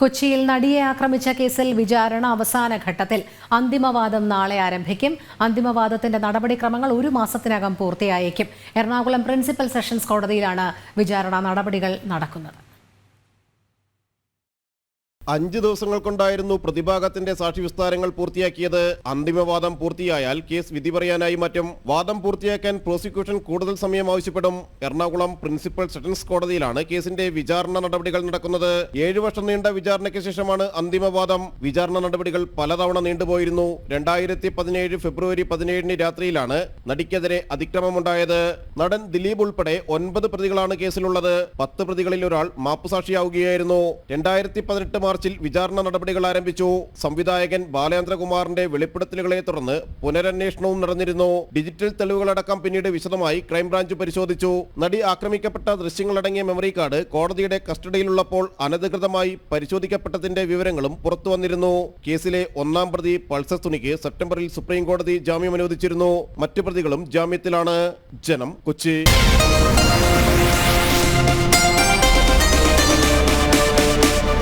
കൊച്ചിയിൽ നടിയെ ആക്രമിച്ച കേസിൽ വിചാരണ അവസാന ഘട്ടത്തിൽ അന്തിമവാദം നാളെ ആരംഭിക്കും. അന്തിമവാദത്തിന്റെ നടപടിക്രമങ്ങൾ ഒരു മാസത്തിനകം പൂർത്തിയായേക്കും. എറണാകുളം പ്രിൻസിപ്പൽ സെഷൻസ് കോടതിയിലാണ് വിചാരണ നടപടികൾ നടക്കുന്നത്. അഞ്ച് ദിവസങ്ങൾ കൊണ്ടായിരുന്നു പ്രതിഭാഗത്തിന്റെ സാക്ഷി വിസ്താരങ്ങൾ പൂർത്തിയാക്കിയത്. അന്തിമവാദം പൂർത്തിയായാൽ കേസ് വിധി പറയാനായി മാറ്റും. വാദം പൂർത്തിയാക്കാൻ പ്രോസിക്യൂഷൻ കൂടുതൽ സമയം ആവശ്യപ്പെടും. എറണാകുളം പ്രിൻസിപ്പൽ സെഷൻസ് കോടതിയിലാണ് കേസിന്റെ വിചാരണ നടപടികൾ നടക്കുന്നത്. ഏഴു വർഷം നീണ്ട വിചാരണയ്ക്ക് ശേഷമാണ് അന്തിമവാദം. വിചാരണ നടപടികൾ പലതവണ നീണ്ടുപോയിരുന്നു. രണ്ടായിരത്തി പതിനേഴ് ഫെബ്രുവരി പതിനേഴിന് രാത്രിയിലാണ് നടിക്കെതിരെ അതിക്രമമുണ്ടായത്. നടൻ ദിലീപ് ഉൾപ്പെടെ ഒൻപത് പ്രതികളാണ് കേസിലുള്ളത്. പത്ത് പ്രതികളിൽ ഒരാൾ മാപ്പുസാക്ഷിയാവുകയായിരുന്നു. രണ്ടായിരത്തി പതിനെട്ട് മാർച്ചിൽ വിചാരണ നടപടികൾ ആരംഭിച്ചു. സംവിധായകൻ ബാലേന്ദ്രകുമാറിന്റെ വെളിപ്പെടുത്തലുകളെ തുടർന്ന് പുനരന്വേഷണവും നടന്നിരുന്നു. ഡിജിറ്റൽ തെളിവുകളടക്കം പിന്നീട് വിശദമായി ക്രൈംബ്രാഞ്ച് പരിശോധിച്ചു. നടി ആക്രമിക്കപ്പെട്ട ദൃശ്യങ്ങളടങ്ങിയ മെമ്മറി കാർഡ് കോടതിയുടെ കസ്റ്റഡിയിലുള്ളപ്പോൾ അനധികൃതമായി പരിശോധിക്കപ്പെട്ടതിന്റെ വിവരങ്ങളും പുറത്തുവന്നിരുന്നു കേസിലെ ഒന്നാം പ്രതി പൾസർ തുണിക്ക് സെപ്റ്റംബറിൽ സുപ്രീം കോടതി ജാമ്യം അനുവദിച്ചിരുന്നു. മറ്റു പ്രതികളും ജാമ്യത്തിലാണ്. ജനം കൊച്ചി.